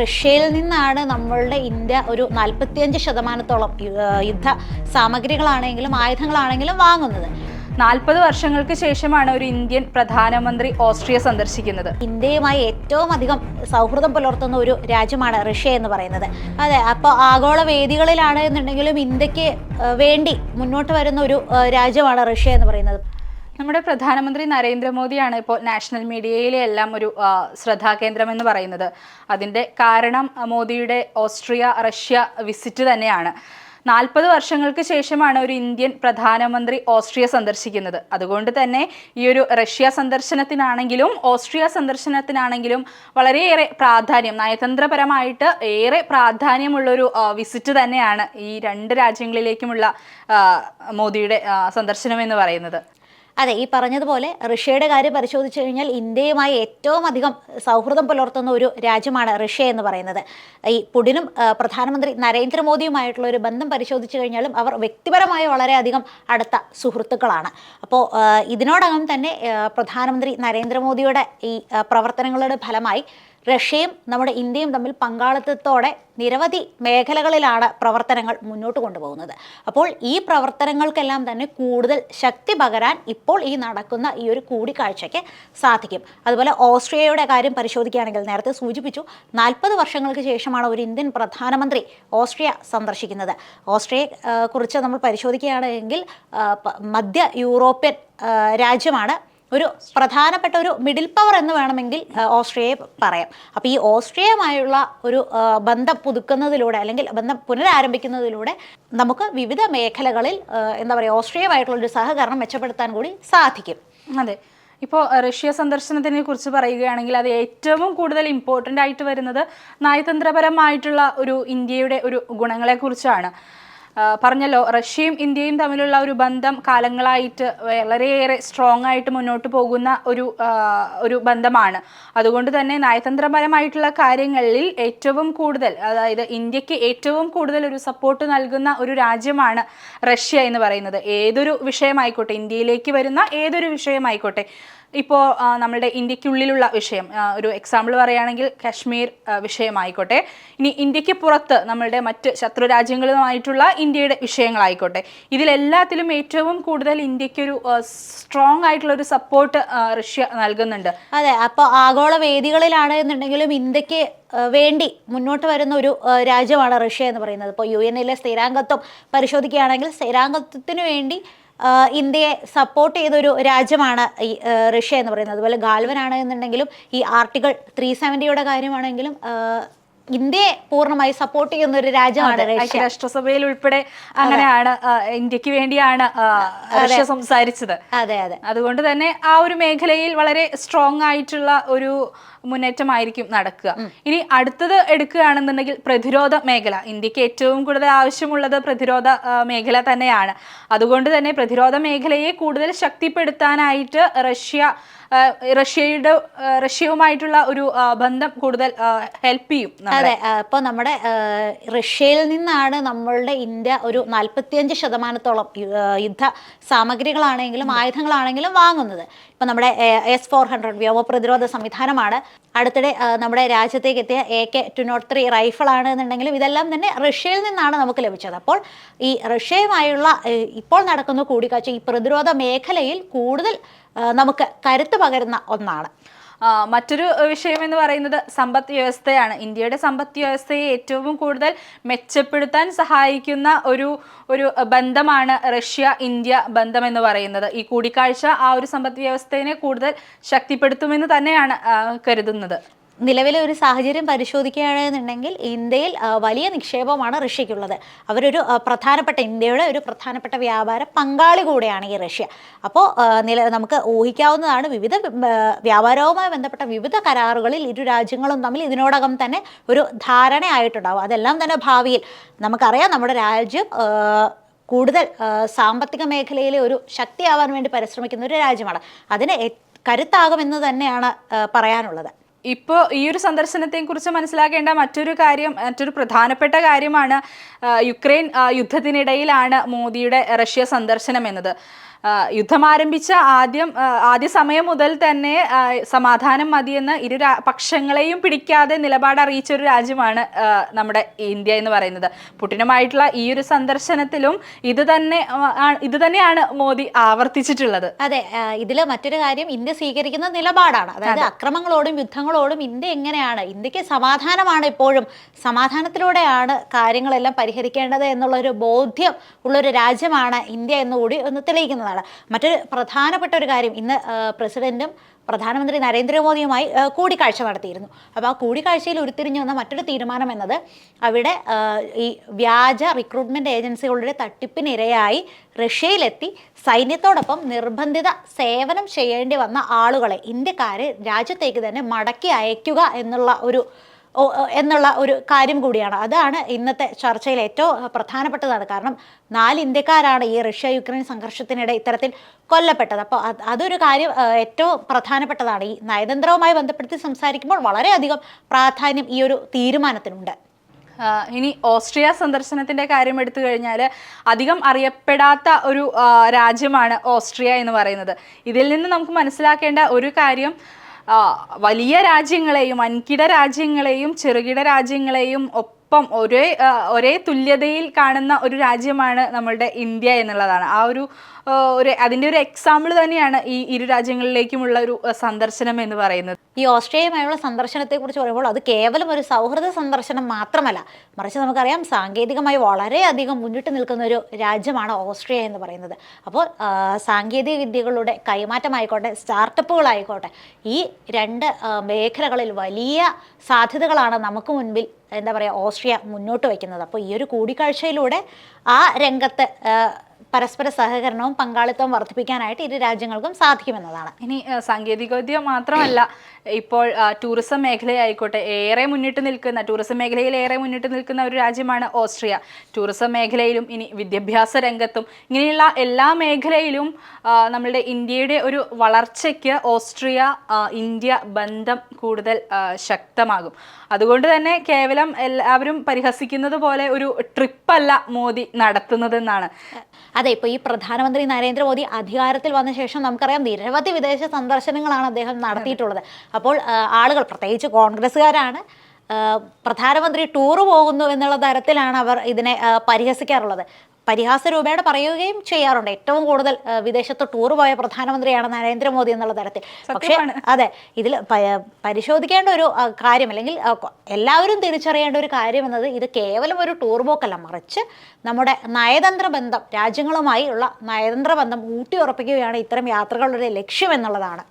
റഷ്യയിൽ നിന്നാണ് നമ്മളുടെ ഇന്ത്യ ഒരു നാൽപ്പത്തിയഞ്ച് ശതമാനത്തോളം യുദ്ധ സാമഗ്രികളാണെങ്കിലും ആയുധങ്ങളാണെങ്കിലും വാങ്ങുന്നത്. നാൽപ്പത് വർഷങ്ങൾക്ക് ശേഷമാണ് ഒരു ഇന്ത്യൻ പ്രധാനമന്ത്രി ഓസ്ട്രിയ സന്ദർശിക്കുന്നത്. ഇന്ത്യയുമായി ഏറ്റവും അധികം സൗഹൃദം പുലർത്തുന്ന ഒരു രാജ്യമാണ് റഷ്യ എന്ന് പറയുന്നത്. അതെ അപ്പോൾ ആഗോള വേദികളിലാണ് എന്നുണ്ടെങ്കിലും ഇന്ത്യയ്ക്ക് വേണ്ടി മുന്നോട്ട് വരുന്ന ഒരു രാജ്യമാണ് റഷ്യ എന്ന് പറയുന്നത്. നമ്മുടെ പ്രധാനമന്ത്രി നരേന്ദ്രമോദിയാണ് ഇപ്പോൾ നാഷണൽ മീഡിയയിലെ എല്ലാം ഒരു ശ്രദ്ധാകേന്ദ്രം എന്ന് പറയുന്നത്. അതിന്റെ കാരണം മോദിയുടെ ഓസ്ട്രിയ റഷ്യ വിസിറ്റ് തന്നെയാണ്. നാൽപ്പത് വർഷങ്ങൾക്ക് ശേഷമാണ് ഒരു ഇന്ത്യൻ പ്രധാനമന്ത്രി ഓസ്ട്രിയ സന്ദർശിക്കുന്നത്. അതുകൊണ്ട് തന്നെ ഈ ഒരു റഷ്യ സന്ദർശനത്തിനാണെങ്കിലും ഓസ്ട്രിയ സന്ദർശനത്തിനാണെങ്കിലും വളരെയേറെ പ്രാധാന്യം നയതന്ത്രപരമായിട്ട് ഏറെ പ്രാധാന്യമുള്ളൊരു വിസിറ്റ് തന്നെയാണ് ഈ രണ്ട് രാജ്യങ്ങളിലേക്കുമുള്ള മോദിയുടെ സന്ദർശനം എന്ന് പറയുന്നത്. അതെ ഈ പറഞ്ഞതുപോലെ റഷ്യയുടെ കാര്യം പരിശോധിച്ചു കഴിഞ്ഞാൽ ഇന്ത്യയുമായി ഏറ്റവും അധികം സൗഹൃദം പുലർത്തുന്ന ഒരു രാജ്യമാണ് റഷ്യ എന്ന് പറയുന്നത്. ഈ പുടിനും പ്രധാനമന്ത്രി നരേന്ദ്രമോദിയുമായിട്ടുള്ള ഒരു ബന്ധം പരിശോധിച്ചു കഴിഞ്ഞാലും അവർ വ്യക്തിപരമായി വളരെയധികം അടുത്ത സുഹൃത്തുക്കളാണ്. അപ്പോൾ ഇതിനോടകം തന്നെ പ്രധാനമന്ത്രി നരേന്ദ്രമോദിയുടെ ഈ പ്രവർത്തനങ്ങളുടെ ഫലമായി റഷ്യയും നമ്മുടെ ഇന്ത്യയും തമ്മിൽ പങ്കാളിത്തത്തോടെ നിരവധി മേഖലകളിലാണ് പ്രവർത്തനങ്ങൾ മുന്നോട്ട് കൊണ്ടുപോകുന്നത്. അപ്പോൾ ഈ പ്രവർത്തനങ്ങൾക്കെല്ലാം തന്നെ കൂടുതൽ ശക്തി പകരാൻ ഇപ്പോൾ ഈ നടക്കുന്ന ഈ ഒരു കൂടിക്കാഴ്ചയ്ക്ക് സാധിക്കും. അതുപോലെ ഓസ്ട്രിയയുടെ കാര്യം പരിശോധിക്കുകയാണെങ്കിൽ നേരത്തെ സൂചിപ്പിച്ചു നാൽപ്പത് വർഷങ്ങൾക്ക് ശേഷമാണ് ഒരു ഇന്ത്യൻ പ്രധാനമന്ത്രി ഓസ്ട്രിയ സന്ദർശിക്കുന്നത്. ഓസ്ട്രിയയെ കുറിച്ച് നമ്മൾ പരിശോധിക്കുകയാണെങ്കിൽ മധ്യ യൂറോപ്യൻ രാജ്യമാണ് ഒരു പ്രധാനപ്പെട്ട ഒരു മിഡിൽ പവർ എന്ന് വേണമെങ്കിൽ ഓസ്ട്രിയയെ പറയാം. അപ്പോൾ ഈ ഓസ്ട്രിയയുമായുള്ള ഒരു ബന്ധം പുതുക്കുന്നതിലൂടെ അല്ലെങ്കിൽ ബന്ധം പുനരാരംഭിക്കുന്നതിലൂടെ നമുക്ക് വിവിധ മേഖലകളിൽ എന്താ പറയുക ഓസ്ട്രിയയുമായിട്ടുള്ള ഒരു സഹകരണം മെച്ചപ്പെടുത്താൻ കൂടി സാധിക്കും. അതെ. ഇപ്പോൾ റഷ്യ സന്ദർശനത്തിനെ കുറിച്ച് പറയുകയാണെങ്കിൽ അത് ഏറ്റവും കൂടുതൽ ഇമ്പോർട്ടന്റ് ആയിട്ട് വരുന്നത് നയതന്ത്രപരമായിട്ടുള്ള ഒരു ഇന്ത്യയുടെ ഒരു ഗുണങ്ങളെക്കുറിച്ചാണ് പറഞ്ഞല്ലോ റഷ്യയും ഇന്ത്യയും തമ്മിലുള്ള ഒരു ബന്ധം കാലങ്ങളായിട്ട് വളരെയേറെ സ്ട്രോങ് ആയിട്ട് മുന്നോട്ട് പോകുന്ന ഒരു ഒരു ബന്ധമാണ്. അതുകൊണ്ട് തന്നെ നയതന്ത്രപരമായിട്ടുള്ള കാര്യങ്ങളിൽ ഏറ്റവും കൂടുതൽ അതായത് ഇന്ത്യയ്ക്ക് ഏറ്റവും കൂടുതൽ ഒരു സപ്പോർട്ട് നൽകുന്ന ഒരു രാജ്യമാണ് റഷ്യ എന്ന് പറയുന്നത്. ഏതൊരു വിഷയമായിക്കോട്ടെ ഇന്ത്യയിലേക്ക് വരുന്ന ഏതൊരു വിഷയമായിക്കോട്ടെ ഇപ്പോൾ നമ്മുടെ ഇന്ത്യക്കുള്ളിലുള്ള വിഷയം ഒരു എക്സാമ്പിൾ പറയുകയാണെങ്കിൽ കാശ്മീർ വിഷയമായിക്കോട്ടെ. ഇനി ഇന്ത്യയ്ക്ക് പുറത്ത് നമ്മളുടെ മറ്റ് ശത്രു രാജ്യങ്ങളുമായിട്ടുള്ള ഇന്ത്യയുടെ വിഷയങ്ങളായിക്കോട്ടെ. ഇതിലെല്ലാത്തിലും ഏറ്റവും കൂടുതൽ ഇന്ത്യക്കൊരു സ്ട്രോങ് ആയിട്ടുള്ള ഒരു സപ്പോർട്ട് റഷ്യ നൽകുന്നുണ്ട്. അതെ അപ്പോൾ ആഗോള വേദികളിലാണ് എന്നുണ്ടെങ്കിലും ഇന്ത്യയ്ക്ക് വേണ്ടി മുന്നോട്ട് വരുന്ന ഒരു രാജ്യമാണ് റഷ്യ എന്ന് പറയുന്നത്. ഇപ്പോൾ യു എന്നിലെ സ്ഥിരാംഗത്വം പരിശോധിക്കുകയാണെങ്കിൽ സ്ഥിരാംഗത്വത്തിന് വേണ്ടി ഇന്ത്യയെ സപ്പോർട്ട് ചെയ്തൊരു രാജ്യമാണ് ഈ റഷ്യ എന്ന് പറയുന്നത്. അതുപോലെ ഗാൽവനാണ് എന്നുണ്ടെങ്കിലും ഈ ആർട്ടിക്കിൾ ത്രീ സെവന്റിയുടെ കാര്യമാണെങ്കിലും ഇന്ത്യയെ പൂർണമായി സപ്പോർട്ട് ചെയ്യുന്ന ഒരു രാജ്യമാണ് രാഷ്ട്രസഭയിൽ ഉൾപ്പെടെ അങ്ങനെയാണ് ഇന്ത്യയ്ക്ക് വേണ്ടിയാണ് റഷ്യ സംസാരിച്ചത്. അതെ അതെ. അതുകൊണ്ട് തന്നെ ആ ഒരു മേഖലയിൽ വളരെ സ്ട്രോങ് ആയിട്ടുള്ള ഒരു മുന്നേറ്റമായിരിക്കും നടക്കുക. ഇനി അടുത്തത് എടുക്കുകയാണെന്നുണ്ടെങ്കിൽ പ്രതിരോധ മേഖല. ഇന്ത്യയ്ക്ക് ഏറ്റവും കൂടുതൽ ആവശ്യമുള്ളത് പ്രതിരോധ മേഖല തന്നെയാണ്. അതുകൊണ്ട് തന്നെ പ്രതിരോധ മേഖലയെ കൂടുതൽ ശക്തിപ്പെടുത്താനായിട്ട് റഷ്യ റഷ്യയുടെ റഷ്യയുമായിട്ടുള്ള ഒരു ബന്ധം കൂടുതൽ ഹെൽപ്പ് ചെയ്യും. അതെ അപ്പോൾ നമ്മുടെ റഷ്യയിൽ നിന്നാണ് നമ്മളുടെ ഇന്ത്യ ഒരു നാൽപ്പത്തിയഞ്ച് ശതമാനത്തോളം യുദ്ധ സാമഗ്രികളാണെങ്കിലും ആയുധങ്ങളാണെങ്കിലും വാങ്ങുന്നത്. ഇപ്പം നമ്മുടെ എസ് ഫോർ ഹൺഡ്രഡ് വ്യോമ പ്രതിരോധ സംവിധാനമാണ്. അടുത്തിടെ നമ്മുടെ രാജ്യത്തേക്ക് എത്തിയ A K two not three റൈഫിളാണ് എന്നുണ്ടെങ്കിലും ഇതെല്ലാം തന്നെ റഷ്യയിൽ നിന്നാണ് നമുക്ക് ലഭിച്ചത്. അപ്പോൾ ഈ റഷ്യയുമായുള്ള ഇപ്പോൾ നടക്കുന്ന കൂടിക്കാഴ്ച ഈ പ്രതിരോധ മേഖലയിൽ കൂടുതൽ നമുക്ക് കരുത്ത് പകരുന്ന ഒന്നാണ്. മറ്റൊരു വിഷയം എന്ന് പറയുന്നത് സമ്പദ് വ്യവസ്ഥയാണ്. ഇന്ത്യയുടെ സമ്പദ് വ്യവസ്ഥയെ ഏറ്റവും കൂടുതൽ മെച്ചപ്പെടുത്താൻ സഹായിക്കുന്ന ഒരു ഒരു ബന്ധമാണ് റഷ്യ ഇന്ത്യ ബന്ധം എന്ന് പറയുന്നത്. ഈ കൂടിക്കാഴ്ച ആ ഒരു സമ്പദ് വ്യവസ്ഥയെ കൂടുതൽ ശക്തിപ്പെടുത്തുമെന്ന് തന്നെയാണ് കരുതുന്നത്. നിലവിലെ ഒരു സാഹചര്യം പരിശോധിക്കുകയാണെന്നുണ്ടെങ്കിൽ ഇന്ത്യയിൽ വലിയ നിക്ഷേപമാണ് റഷ്യക്കുള്ളത് അവരൊരു പ്രധാനപ്പെട്ട ഇന്ത്യയുടെ ഒരു പ്രധാനപ്പെട്ട വ്യാപാര പങ്കാളി കൂടെയാണ് ഈ റഷ്യ. അപ്പോൾ നില നമുക്ക് ഊഹിക്കാവുന്നതാണ് വിവിധ വ്യാപാരവുമായി ബന്ധപ്പെട്ട വിവിധ കരാറുകളിൽ ഇരു രാജ്യങ്ങളും തമ്മിൽ ഇതിനോടകം തന്നെ ഒരു ധാരണയായിട്ടുണ്ടാവും. അതെല്ലാം തന്നെ ഭാവിയിൽ നമുക്കറിയാം നമ്മുടെ രാജ്യം കൂടുതൽ സാമ്പത്തിക മേഖലയിലെ ഒരു ശക്തിയാവാൻ വേണ്ടി പരിശ്രമിക്കുന്ന ഒരു രാജ്യമാണ്. അതിന് കരുത്താകുമെന്ന് തന്നെയാണ് പറയാനുള്ളത്. ഇപ്പോൾ ഈ ഒരു സന്ദർശനത്തെ കുറിച്ച് മനസ്സിലാക്കേണ്ട മറ്റൊരു കാര്യം മറ്റൊരു പ്രധാനപ്പെട്ട കാര്യമാണ് യുക്രൈൻ യുദ്ധത്തിനിടയിലാണ് മോദിയുടെ റഷ്യ സന്ദർശനം എന്നത്. യുദ്ധം ആരംഭിച്ച ആദ്യം ആദ്യ സമയം മുതൽ തന്നെ സമാധാനം മതിയെന്ന് ഇരു പക്ഷങ്ങളെയും പിടിക്കാതെ നിലപാട് അറിയിച്ച ഒരു രാജ്യമാണ് നമ്മുടെ ഇന്ത്യ എന്ന് പറയുന്നത്. പുടിനുമായിട്ടുള്ള ഈ ഒരു സന്ദർശനത്തിലും ഇത് തന്നെ ഇത് തന്നെയാണ് മോദി ആവർത്തിച്ചിട്ടുള്ളത്. അതെ ഇതിൽ മറ്റൊരു കാര്യം ഇന്ത്യ സ്വീകരിക്കുന്ന നിലപാടാണ്. അതായത് അക്രമങ്ങളോടും യുദ്ധങ്ങളോടും ഇന്ത്യ എങ്ങനെയാണ് ഇന്ത്യയ്ക്ക് സമാധാനമാണ് എപ്പോഴും സമാധാനത്തിലൂടെയാണ് കാര്യങ്ങളെല്ലാം പരിഹരിക്കേണ്ടത് എന്നുള്ള ഒരു ബോധ്യം ഉള്ള ഒരു രാജ്യമാണ് ഇന്ത്യ എന്നുകൂടി ഒന്ന് തെളിയിക്കുന്നതാണ്. മറ്റൊരു പ്രധാനപ്പെട്ട ഒരു കാര്യം ഇന്ന് പ്രസിഡന്റും പ്രധാനമന്ത്രി നരേന്ദ്രമോദിയുമായി കൂടിക്കാഴ്ച നടത്തിയിരുന്നു. അപ്പോൾ ആ കൂടിക്കാഴ്ചയിൽ ഉരുത്തിരിഞ്ഞു വന്ന മറ്റൊരു തീരുമാനം എന്നത് അവിടെ ഈ വ്യാജ റിക്രൂട്ട്മെന്റ് ഏജൻസികളുടെ തട്ടിപ്പിനിരയായി റഷ്യയിലെത്തി സൈന്യത്തോടൊപ്പം നിർബന്ധിത സേവനം ചെയ്യേണ്ടി വന്ന ആളുകളെ ഇന്ത്യക്കാരെ രാജ്യത്തേക്ക് തന്നെ മടക്കി അയക്കുക എന്നുള്ള ഒരു എന്നുള്ള ഒരു കാര്യം കൂടിയാണ്. അതാണ് ഇന്നത്തെ ചർച്ചയിൽ ഏറ്റവും പ്രധാനപ്പെട്ടതാണ്. കാരണം നാല് ഇന്ത്യക്കാരാണ് ഈ റഷ്യ യുക്രൈൻ സംഘർഷത്തിനിടെ ഇത്തരത്തിൽ കൊല്ലപ്പെട്ടത്. അപ്പോൾ അത് അതൊരു കാര്യം ഏറ്റവും പ്രധാനപ്പെട്ടതാണ്. ഈ നയതന്ത്രവുമായി ബന്ധപ്പെടുത്തി സംസാരിക്കുമ്പോൾ വളരെയധികം പ്രാധാന്യം ഈ ഒരു തീരുമാനത്തിനുണ്ട്. ഇനി ഓസ്ട്രിയ സന്ദർശനത്തിന്റെ കാര്യം എടുത്തു കഴിഞ്ഞാൽ അധികം അറിയപ്പെടാത്ത ഒരു രാജ്യമാണ് ഓസ്ട്രിയ എന്ന് പറയുന്നത്. ഇതിൽ നിന്ന് നമുക്ക് മനസ്സിലാക്കേണ്ട ഒരു കാര്യം വലിയ രാജ്യങ്ങളെയും വൻകിട രാജ്യങ്ങളെയും ചെറുകിട രാജ്യങ്ങളെയും ഒപ്പം ഒരേ ഒരേ തുല്യതയിൽ കാണുന്ന ഒരു രാജ്യമാണ് നമ്മളുടെ ഇന്ത്യ എന്നുള്ളതാണ്. ആ ഒരു ഒരു അതിന്റെ ഒരു എക്സാമ്പിൾ തന്നെയാണ് ഈ ഇരു രാജ്യങ്ങളിലേക്കുമുള്ള ഒരു സന്ദർശനം എന്ന് പറയുന്നത്. ഈ ഓസ്ട്രേലിയയുമായുള്ള സന്ദർശനത്തെക്കുറിച്ച് പറയുമ്പോൾ അത് കേവലം ഒരു സൗഹൃദ സന്ദർശനം മാത്രമല്ല. മറിച്ച് നമുക്കറിയാം സാങ്കേതികമായി വളരെയധികം മുന്നിട്ട് നിൽക്കുന്ന ഒരു രാജ്യമാണ് ഓസ്ട്രിയ എന്ന് പറയുന്നത്. അപ്പോൾ സാങ്കേതിക വിദ്യകളുടെ കൈമാറ്റമായിക്കോട്ടെ സ്റ്റാർട്ടപ്പുകളായിക്കോട്ടെ ഈ രണ്ട് മേഖലകളിൽ വലിയ സാധ്യതകളാണ് നമുക്ക് മുൻപിൽ എന്താ പറയുക ഓസ്ട്രിയ മുന്നോട്ട് വയ്ക്കുന്നത്. അപ്പോൾ ഈ ഒരു കൂടിക്കാഴ്ചയിലൂടെ ആ രംഗത്ത് പരസ്പര സഹകരണവും പങ്കാളിത്തവും വർദ്ധിപ്പിക്കാനായിട്ട് ഇരു രാജ്യങ്ങൾക്കും സാധിക്കുമെന്നതാണ്. ഇനി സാങ്കേതികവിദ്യ മാത്രമല്ല ഇപ്പോൾ ടൂറിസം മേഖലയായിക്കോട്ടെ ഏറെ മുന്നിട്ട് നിൽക്കുന്ന ടൂറിസം മേഖലയിൽ ഏറെ മുന്നിട്ട് നിൽക്കുന്ന ഒരു രാജ്യമാണ് ഓസ്ട്രിയ. ടൂറിസം മേഖലയിലും ഇനി വിദ്യാഭ്യാസ രംഗത്തും ഇങ്ങനെയുള്ള എല്ലാ മേഖലയിലും നമ്മളുടെ ഇന്ത്യയുടെ ഒരു വളർച്ചയ്ക്ക് ഓസ്ട്രിയ ഇന്ത്യ ബന്ധം കൂടുതൽ ശക്തമാകും. അതുകൊണ്ട് തന്നെ കേവലം എല്ലാവരും പരിഹസിക്കുന്നത് പോലെ ഒരു ട്രിപ്പല്ല മോദി നടത്തുന്നതെന്നാണ്. അതെ ഇപ്പോൾ ഈ പ്രധാനമന്ത്രി നരേന്ദ്രമോദി അധികാരത്തിൽ വന്ന ശേഷം നമുക്കറിയാം നിരവധി വിദേശ സന്ദർശനങ്ങളാണ് അദ്ദേഹം നടത്തിയിട്ടുള്ളത്. അപ്പോൾ ആളുകൾ പ്രത്യേകിച്ച് കോൺഗ്രസ്സുകാരാണ് പ്രധാനമന്ത്രി ടൂർ പോകുന്നു എന്നുള്ള തരത്തിലാണ് അവർ ഇതിനെ പരിഹസിക്കാറുള്ളത്. പരിഹാസ രൂപേണ പറയുകയും ചെയ്യാറുണ്ട്. ഏറ്റവും കൂടുതൽ വിദേശത്ത് ടൂർ പോയ പ്രധാനമന്ത്രിയാണ് നരേന്ദ്രമോദി എന്നുള്ള തരത്തിൽ. പക്ഷേ അതെ ഇതിൽ പരിശോധിക്കേണ്ട ഒരു കാര്യം അല്ലെങ്കിൽ എല്ലാവരും തിരിച്ചറിയേണ്ട ഒരു കാര്യം എന്നത് ഇത് കേവലം ഒരു ടൂർ പോക്കല്ല. മറിച്ച് നമ്മുടെ നയതന്ത്ര ബന്ധം രാജ്യങ്ങളുമായി ഉള്ള നയതന്ത്ര ബന്ധം ഊട്ടിയുറപ്പിക്കുകയാണ് ഇത്തരം യാത്രകളുടെ ലക്ഷ്യം എന്നുള്ളതാണ്.